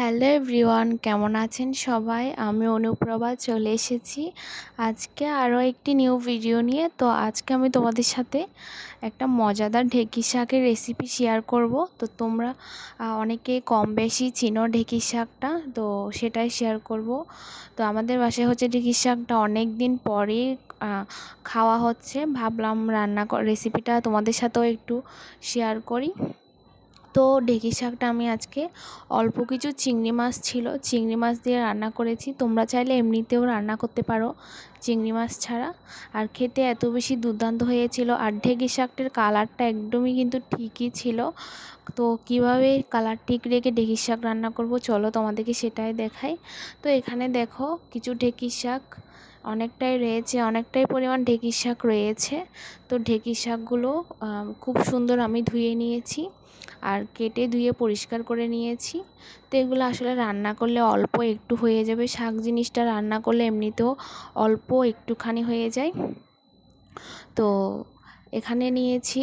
Hello everyone, কেমন আছেন সবাই? আমি অনুপ্রভা চলে এসেছি। আজকে আরও একটি নিউ ভিডিও নিয়ে। তো আজকে আমি তোমাদের সাথে একটা মজাদার ঢেঁকি শাকের রেসিপি শেয়ার করব। তো তোমরা অনেকে কম বেশি চিনো ঢেঁকি শাকটা, তো সেটাই শেয়ার করব। তো আমাদের বাসায় হচ্ছে ঢেঁকি শাকটা অনেক দিন পরেই খাওয়া হচ্ছে। ভাবলাম রান্না রেসিপিটা তোমাদের সাথেও একটু শেয়ার করি। তো ঢেঁকি শাকটা আমি আজকে অল্প কিছু চিংড়ি মাছ ছিল। চিংড়ি মাছ দিয়ে রান্না করেছি। তোমরা চাইলে এমনিতেও রান্না করতে পারো চিংড়ি মাছ ছাড়া। আর খেতে এত বেশি দুর্দান্ত হয়েছিল। আর ঢেঁকি শাকটার কালারটা একদমই কিন্তু ঠিকই ছিল। তো কীভাবে কালার ঠিক রেখে ঢেঁকি শাক রান্না করব? চলো তোমাদেরকে সেটাই দেখাই। তো এখানে দেখো কিছু ঢেঁকি শাক। অনেকটাই রয়েছে, অনেকটাই পরিমাণ ঢেঁকি শাক রয়েছে। তো ঢেঁকি শাকগুলো খুব সুন্দর আমি ধুয়ে নিয়েছি আর কেটে ধুয়ে পরিষ্কার করে নিয়েছি। তো এগুলো আসলে রান্না করলে অল্প একটু হয়ে যাবে। শাক জিনিসটা রান্না করলে এমনিতেও অল্প একটুখানি হয়ে যায়। তো এখানে নিয়েছি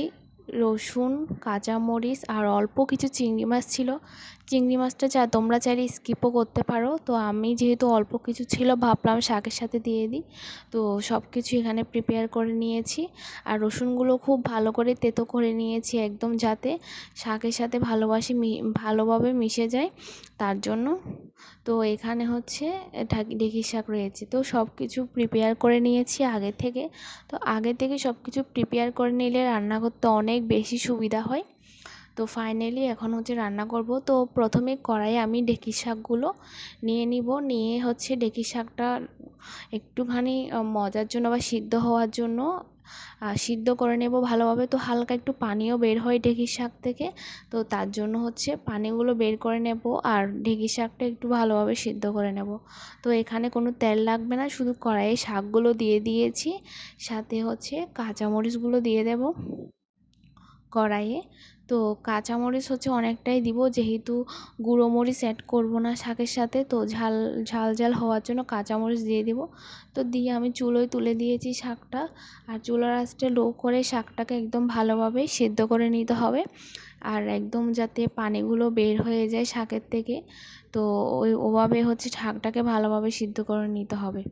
রসুন, কাঁচামরিচ আর অল্প কিছু চিংড়ি মাছ ছিল। চিংড়ি মাছটা চা, তোমরা চাইলে স্কিপও করতে পারো। তো আমি যেহেতু অল্প কিছু ছিল, ভাবলাম শাকের সাথে দিয়ে দিই। তো সব কিছু এখানে প্রিপেয়ার করে নিয়েছি। আর রসুনগুলো খুব ভালো করে তেতো করে নিয়েছি একদম যাতে শাকের সাথে ভালোবাসি ভালোভাবে মিশে যায়। তার জন্য তো এখানে হচ্ছে ঢেঁকি শাক রয়েছে। তো সব কিছু প্রিপেয়ার করে নিয়েছি আগে থেকে। তো আগে থেকে সব কিছু প্রিপেয়ার করে নিলে রান্না করতে অনেক বেশি সুবিধা হয়। তো ফাইনালি এখন হচ্ছে রান্না করব। তো প্রথমে কড়াইয়ে আমি ঢেঁকি শাকগুলো নিয়ে নিব। নিয়ে হচ্ছে ঢেঁকি শাকটা একটুখানি মজার জন্য বা সিদ্ধ হওয়ার জন্য সিদ্ধ করে নেব ভালোভাবে। তো হালকা একটু পানিও বের হয় ঢেঁকি শাক থেকে। তো তার জন্য হচ্ছে পানিগুলো বের করে নেব আর ঢেঁকি শাকটা একটু ভালোভাবে সিদ্ধ করে নেব। তো এখানে কোনো তেল লাগবে না, শুধু কড়াইয়ে শাকগুলো দিয়ে দিয়েছি। সাথে হচ্ছে কাঁচামরিচগুলো দিয়ে দেব। কড়াইয়ে তো কাঁচামরিচ হচ্ছে অনেকটাই দিব, যেহেতু গুঁড়ো মরিচ অ্যাড করব না শাকের সাথে, তো ঝাল ঝাল ঝাল হওয়ার জন্য কাঁচামরিচ দিয়ে দিব। তো দিয়ে আমি চুলোয় তুলে দিয়েছি শাকটা, আর চুলার আঁচটা লো করে শাকটাকে একদম ভালোভাবে সেদ্ধ করে নিতে হবে, আর একদম যাতে পানিগুলো বের হয়ে যায় শাকের থেকে, তো ওই ওভাবে হচ্ছে শাকটাকে ভালোভাবে সিদ্ধ করে নিতে হবে।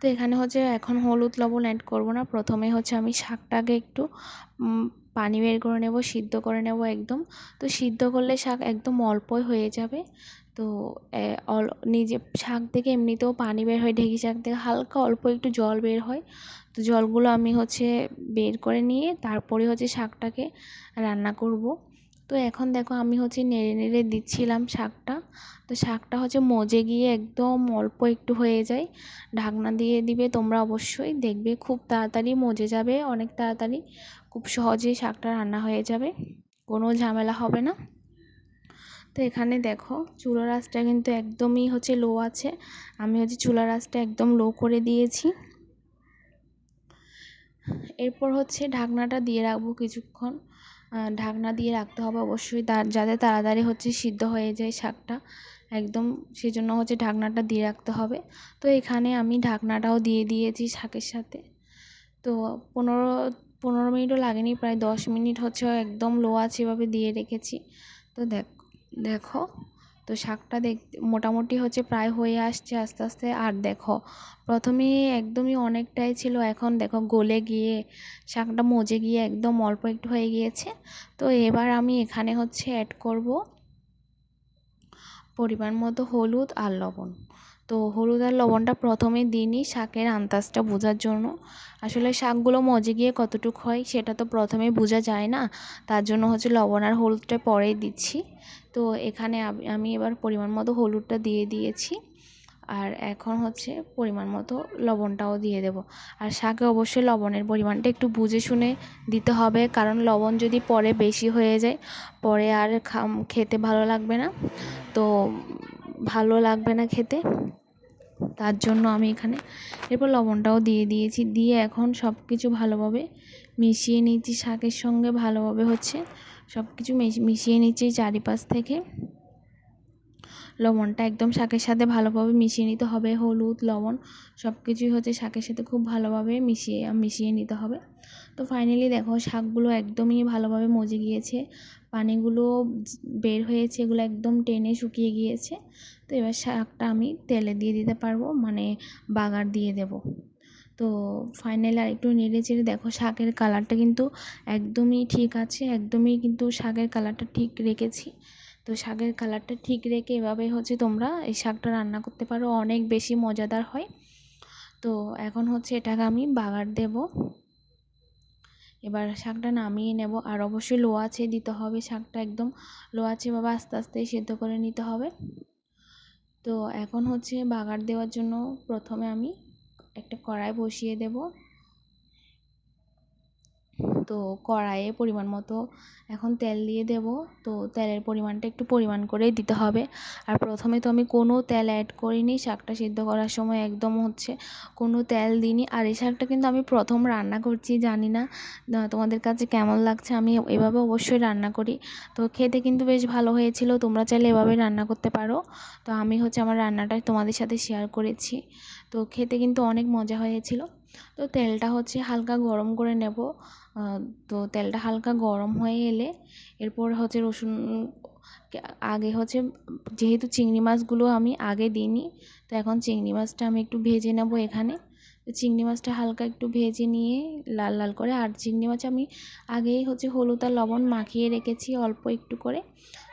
তো এখানে হচ্ছে এখন হলুদ লবণ অ্যাড করব না। প্রথমে হচ্ছে আমি শাকটাকে একটু পানি বের করে নেব, সিদ্ধ করে নেব একদম। তো সিদ্ধ করলে শাক একদম অল্পই হয়ে যাবে। তো অল, নিজে শাক থেকে এমনিতেও পানি বের হয়, ঢেঁকি শাক থেকে হালকা অল্প একটু জল বের হয়। তো জলগুলো আমি হচ্ছে বের করে নিয়ে তারপরে হচ্ছে শাকটাকে রান্না করব। তো এখন দেখো আমি হচ্ছে নেড়ে নেড়ে দিচ্ছিলাম শাকটা। তো শাকটা হচ্ছে মজে গিয়ে একদম অল্প একটু হয়ে যায়। ঢাকনা দিয়ে দিবে তোমরা অবশ্যই। দেখবে খুব তাড়াতাড়ি মজে যাবে, অনেক তাড়াতাড়ি। খুব সহজেই শাকটা রান্না হয়ে যাবে, কোনো ঝামেলা হবে না। তো এখানে দেখো চুলার আঁচটা কিন্তু একদমই হচ্ছে লো আছে। আমি হচ্ছে চুলার আঁচটা একদম লো করে দিয়েছি। এরপর হচ্ছে ঢাকনাটা দিয়ে রাখব কিছুক্ষণ। ঢাকনা দিয়ে রাখতে হবে অবশ্যই। তার যাতে তাড়াতাড়ি হচ্ছে সিদ্ধ হয়ে যায় শাকটা। একদম সেই জন্য হচ্ছে ঢাকনাটা দিয়ে রাখতে হবে। তো এখানে আমি ঢাকনাটাও দিয়ে দিয়েছি শাকের সাথে। তো পনেরো পনেরো মিনিটও লাগেনি, প্রায় দশ মিনিট হচ্ছে একদম লো আছে এভাবে দিয়ে রেখেছি। তো দেখ, দেখো। তো শাকটা দেখতে মোটামুটি হচ্ছে প্রায় হয়ে আসছে আস্তে আস্তে। আর দেখো প্রথমে একদমই অনেকটাই ছিল, এখন দেখো গলে গিয়ে, শাকটা মজে গিয়ে একদম অল্প একটু হয়ে গিয়েছে। তো এবার আমি এখানে হচ্ছে অ্যাড করব পরিমাণ মতো হলুদ আর লবণ। তো হলুদ আর লবণটা প্রথমে দিনই শাকের আন্দাজটা বোঝার জন্য। আসলে শাকগুলো মজে গিয়ে কতটুক হয় সেটা তো প্রথমে বোঝা যায় না। তার জন্য হচ্ছে লবণ আর হলুদটা পরে দিচ্ছি। তো এখানে আমি এবার পরিমাণ মতো হলুদটা দিয়ে দিয়েছি। আর এখন হচ্ছে পরিমাণ মতো লবণটাও দিয়ে দেব। আর শাকে অবশ্যই লবণের পরিমাণটা একটু বুঝে শুনে দিতে হবে, কারণ লবণ যদি পরে বেশি হয়ে যায়, পরে আর খেতে ভালো লাগবে না। তো ভালো লাগবে না খেতে। তার জন্য আমি এখানে এরপর লবণটাও দিয়ে দিয়েছি। দিয়ে এখন সব কিছু ভালোভাবে মিশিয়ে নিয়েছি। শাকের সঙ্গে ভালোভাবে হচ্ছে সব কিছু মিশিয়ে নিচ্ছি চারিপাশ থেকে। লবণটা একদম শাকের সাথে ভালোভাবে মিশিয়ে নিতে হবে, হলুদ, লবণ সব কিছুই হচ্ছে শাকের সাথে খুব ভালোভাবে মিশিয়ে মিশিয়ে নিতে হবে। তো ফাইনালি দেখো শাকগুলো একদমই ভালোভাবে মজে গিয়েছে, পানিগুলো বের হয়েছে, এগুলো একদম টেনে শুকিয়ে গিয়েছে। তো এবার শাকটা আমি তেলে দিয়ে দিতে পারব মানে বাগার দিয়ে দেব। তো ফাইনালি আর একটু নেড়ে চেড়ে দেখো শাকের কালারটা কিন্তু একদমই ঠিক আছে, একদমই কিন্তু শাকের কালারটা ঠিক রেখেছি। তো শাকের কালারটা ঠিক রেখে এভাবে হচ্ছে তোমরা এই শাকটা রান্না করতে পারো, অনেক বেশি মজাদার হয়। তো এখন হচ্ছে এটাকে আমি বাগার দেব। এবার শাকটা নামিয়ে নেব আর অবশ্যই লো আছে দিতে হবে শাকটা একদম লো আছে বাবা আস্তে আস্তে সেদ্ধ করে নিতে হবে। তো এখন হচ্ছে বাগার দেওয়ার জন্য প্রথমে আমি একটা কড়াই বসিয়ে দেব। তো কড়াইয়ে পরিমাণ মতো এখন তেল দিয়ে দেব। তো তেলের পরিমাণটা একটু পরিমাণ করেই দিতে হবে। আর প্রথমে তো আমি কোনো তেল অ্যাড করিনি, শাকটা সিদ্ধ করার সময় একদম হচ্ছে কোনো তেল দিইনি। আর এই শাকটা কিন্তু আমি প্রথম রান্না করছি, জানি না তোমাদের কাছে কেমন লাগছে আমি এভাবে অবশ্যই রান্না করি। তো খেতে কিন্তু বেশ ভালো হয়েছিল, তোমরা চাইলে এভাবে রান্না করতে পারো। তো আমি হচ্ছে আমার রান্নাটা তোমাদের সাথে শেয়ার করেছি। তো খেতে কিন্তু অনেক মজা হয়েছিল। তো তেলটা হচ্ছে হালকা গরম করে নেব। তো তেলটা হালকা গরম হয়ে এলে এরপর হচ্ছে রসুন আগে হচ্ছে যেহেতু চিংড়ি মাছগুলো আমি আগে দিইনি, তো এখন চিংড়ি মাছটা আমি একটু ভেজে নেব এখানে। চিংড়ি মাছটা হালকা একটু ভেজে নিয়ে লাল লাল করে, আর চিংড়ি মাছ আমি আগেই হচ্ছে হলুদ আর লবণ মাখিয়ে রেখেছি অল্প একটু করে।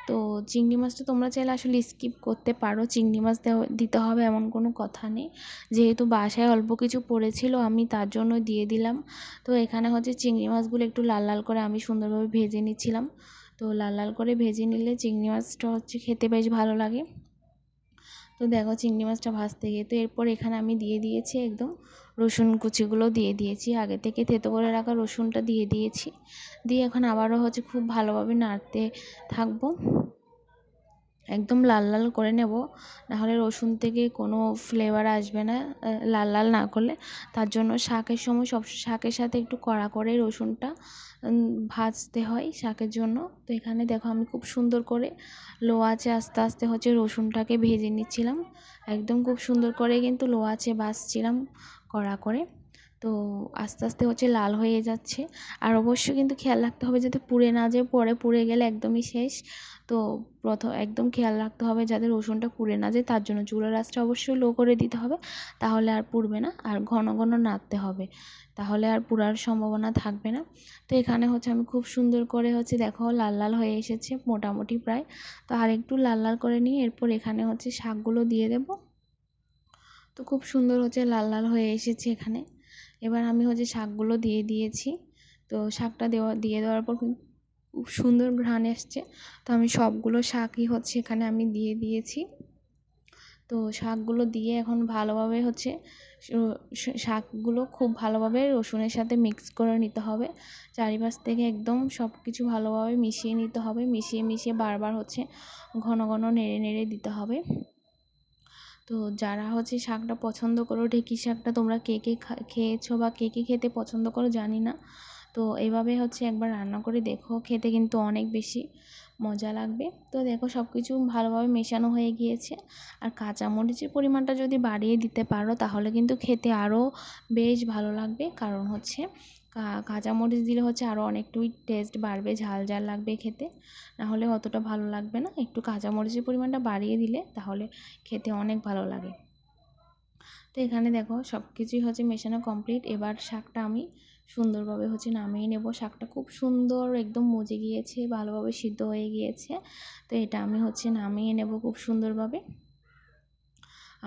তো চিংড়ি মাছটা তোমরা চাইলে আসলে স্কিপ করতে পারো। চিংড়ি মাছ দিতে হবে এমন কোনো কথা নেই। যেহেতু বাসায় অল্প কিছু পড়েছিল, আমি তার জন্য দিয়ে দিলাম। তো এখানে হচ্ছে চিংড়ি মাছগুলো একটু লাল লাল করে আমি সুন্দরভাবে ভেজে নিচ্ছিলাম। তো লাল লাল করে ভেজে নিলে চিংড়ি মাছটা হচ্ছে খেতে বেশ ভালো লাগে। তো দেখো চিংড়ি মাছটা ভাজতে গিয়ে তো এরপর এখানে আমি দিয়ে দিয়েছি একদম রসুন কুচিগুলো দিয়ে দিয়েছি। আগে থেকে থেতো করে রাখা রসুনটা দিয়ে দিয়েছি। দিয়ে এখন আবারও হচ্ছে খুব ভালোভাবে নাড়তে থাকব। একদম লাল লাল করে নেব। নাহলে রসুন থেকে কোনো ফ্লেভার আসবে না লাল লাল না করলে। তার জন্য শাকের সময় সব শাকের সাথে একটু কড়া করে রসুনটা ভাজতে হয় শাকের জন্য। তো এখানে দেখো আমি খুব সুন্দর করে লো আছে আস্তে আস্তে হচ্ছে রসুনটাকে ভেজে নিচ্ছিলাম। একদম খুব সুন্দর করে কিন্তু লো আছে ভাজছিলাম কড়া করে। তো আস্তে আস্তে হচ্ছে লাল হয়ে যাচ্ছে। আর অবশ্যই কিন্তু খেয়াল রাখতে হবে যাতে পুড়ে না যায়, পরে পুড়ে গেলে একদমই শেষ। তো প্রথম, একদম খেয়াল রাখতে হবে যাতে রসুনটা পুড়ে না যায়, তার জন্য চুলার আঁচটা অবশ্যই লো করে দিতে হবে। তাহলে আর পুড়বে না, আর ঘন ঘন নাড়তে হবে। তাহলে আর পুরার সম্ভাবনা থাকবে না। তো এখানে হচ্ছে আমি খুব সুন্দর করে হচ্ছে দেখো লাল লাল হয়ে এসেছে, মোটামুটি প্রায়। তো আর একটু লাল লাল করে নিয়ে এরপর এখানে হচ্ছে শাকগুলো দিয়ে দেব। তো খুব সুন্দর হচ্ছে লাল লাল হয়ে এসেছে এখানে। এবার আমি হচ্ছে শাকগুলো দিয়ে দিয়েছি। তো শাকটা দেওয়া, দিয়ে দেওয়ার পর খুব সুন্দর ঘ্রাণ এসছে। তো আমি সবগুলো শাকই হচ্ছে এখানে আমি দিয়ে দিয়েছি। তো শাকগুলো দিয়ে এখন ভালোভাবে হচ্ছে শাকগুলো খুব ভালোভাবে রসুনের সাথে মিক্স করে নিতে হবে। চারিপাশ থেকে একদম সব কিছু ভালোভাবে মিশিয়ে নিতে হবে। মিশিয়ে মিশিয়ে বারবার হচ্ছে ঘন ঘন নেড়ে নেড়ে দিতে হবে। তো যারা হচ্ছে শাকটা পছন্দ করো ঢেঁকি শাকটা তোমরা কে কে খেয়েছো বা কে কে খেতে পছন্দ করো জানি না। তো এভাবে হচ্ছে একবার রান্না করে দেখো, খেতে কিন্তু অনেক বেশি মজা লাগবে। তো দেখো সব কিছু ভালোভাবে মেশানো হয়ে গিয়েছে। আর কাঁচামরিচের পরিমাণটা যদি বাড়িয়ে দিতে পারো, তাহলে কিন্তু খেতে আরও বেশ ভালো লাগবে। কারণ হচ্ছে কাঁচামরিচ দিলে হচ্ছে আরও অনেকটুই টেস্ট বাড়বে, ঝাল ঝাল লাগবে খেতে। নাহলে অতটা ভালো লাগবে না। একটু কাঁচামরিচের পরিমাণটা বাড়িয়ে দিলে তাহলে খেতে অনেক ভালো লাগে। তো এখানে দেখো সব কিছুই হচ্ছে মেশানো কমপ্লিট এবার শাকটা আমি সুন্দরভাবে হচ্ছে নামিয়ে নেব। শাকটা খুব সুন্দর একদম মজে গিয়েছে, ভালোভাবে সিদ্ধ হয়ে গিয়েছে। তো এটা আমি হচ্ছে নামিয়ে নেব খুব সুন্দরভাবে।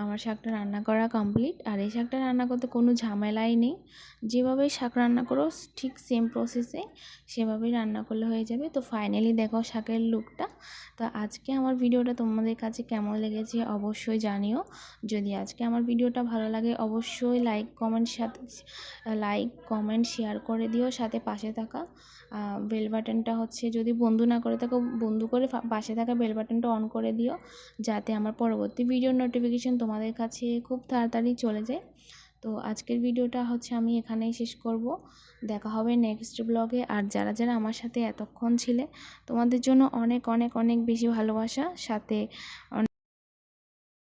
আমার শাকটা রান্না করা কমপ্লিট আর এই শাকটা রান্না করতে কোনো ঝামেলাই নেই। যেভাবে শাক রান্না করো, ঠিক সেম প্রসেসে সেভাবেই রান্না করলে হয়ে যাবে। তো ফাইনালি দেখো শাকের লুকটা তো আজকে আমার ভিডিওটা তোমাদের কাছে কেমন লেগেছে অবশ্যই জানিও। যদি আজকে আমার ভিডিওটা ভালো লাগে, অবশ্যই লাইক কমেন্ট সাথে লাইক কমেন্ট শেয়ার করে দিও, সাথে পাশে থাকা। বেল বাটনটা হচ্ছে যদি বন্ধু না করে থাকো, বন্ধু করে পাশে থাকা বেল বাটনটা অন করে দিও, যাতে আমার পরবর্তী ভিডিওর নোটিফিকেশান তোমাদের কাছে খুব তাড়াতাড়ি চলে যায়। তো আজকের ভিডিওটা হচ্ছে আমি এখানেই শেষ করব। দেখা হবে নেক্সট ব্লগে আর যারা যারা আমার সাথে এতক্ষণ ছিলে, তোমাদের জন্য অনেক অনেক অনেক বেশি ভালোবাসা। সাথে